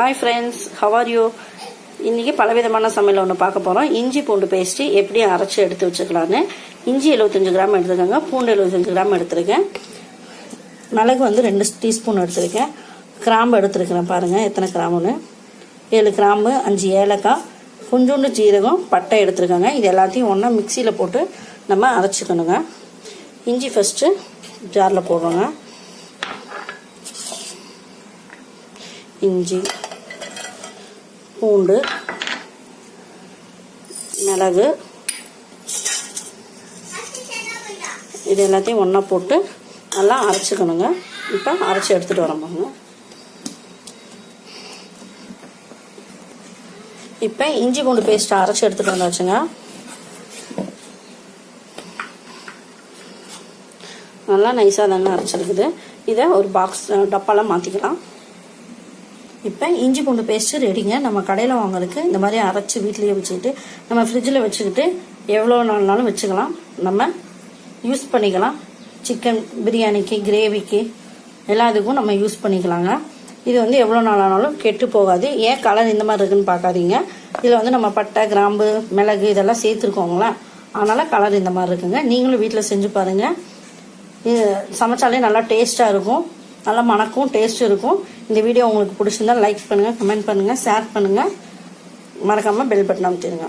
Hi friends ஹவாரியோ you இன்றைக்கி பலவிதமான சமையல் ஒன்று பார்க்க போகிறோம் இஞ்சி பூண்டு பேஸ்ட்டு எப்படி அரைச்சி எடுத்து வச்சுக்கலான்னு இஞ்சி எழுபத்தஞ்சு கிராம் எடுத்துக்கோங்க பூண்டு எழுபத்தஞ்சு கிராம் எடுத்துருக்கேன். மிளகு வந்து ரெண்டு டீஸ்பூன் எடுத்துருக்கேன். கிராம்பு எடுத்துருக்கிறேன் பாருங்கள் எத்தனை கிராமுன்னு. ஏழு கிராம்பு அஞ்சு ஏலக்காய் கொஞ்சோண்டு ஜீரகம் பட்டை எடுத்துருக்கோங்க. இது எல்லாத்தையும் ஒன்றா மிக்சியில் போட்டு நம்ம அரைச்சிக்கணுங்க. இஞ்சி ஃபஸ்ட்டு ஜாரில் போடுறோங்க. இஞ்சி பூண்டு மிளகு இது எல்லாத்தையும் ஒன்றா போட்டு நல்லா அரைச்சிக்கணுங்க. இப்போ அரைச்சி எடுத்துகிட்டு வரோம் இப்போ இஞ்சி பூண்டு பேஸ்ட்டை அரைச்சி எடுத்துகிட்டு வந்தாச்சுங்க. நல்லா நைஸாக தாங்க அரைச்சிருக்குது. இதை ஒரு பாக்ஸ் டப்பாலாம் மாற்றிக்கலாம் இப்போ இஞ்சி பூண்டு பேஸ்ட்டு ரெடிங்க நம்ம கடையில் வாங்குறதுக்கு இந்த மாதிரி அரைச்சி வீட்லேயே வச்சுக்கிட்டு நம்ம ஃப்ரிட்ஜில் வச்சுக்கிட்டு எவ்வளோ நாள்னாலும் வச்சுக்கலாம். நம்ம யூஸ் பண்ணிக்கலாம். சிக்கன் பிரியாணிக்கு கிரேவிக்கு எல்லாத்துக்கும் நம்ம யூஸ் பண்ணிக்கலாங்க. இது வந்து எவ்வளோ நாள் ஆனாலும் கெட்டு போகாது. ஏன் கலர் இந்த மாதிரி இருக்குன்னு பார்க்காதீங்க. இதில் வந்து நம்ம பட்டை கிராம்பு மிளகு இதெல்லாம் சேர்த்துருக்கோங்களா அதனால் கலர் இந்த மாதிரி இருக்குங்க. நீங்களும் வீட்டில் செஞ்சு பாருங்கள் இது சமைச்சாலே நல்லா டேஸ்ட்டாக இருக்கும். நல்லா மணக்கும் டேஸ்ட்டும் இருக்கும். இந்த வீடியோ உங்களுக்கு பிடிச்சிருந்தா லைக் பண்ணுங்கள் கமெண்ட் பண்ணுங்கள் ஷேர் பண்ணுங்கள் மறக்காமல் பெல் பட்டன் அமைச்சிருங்க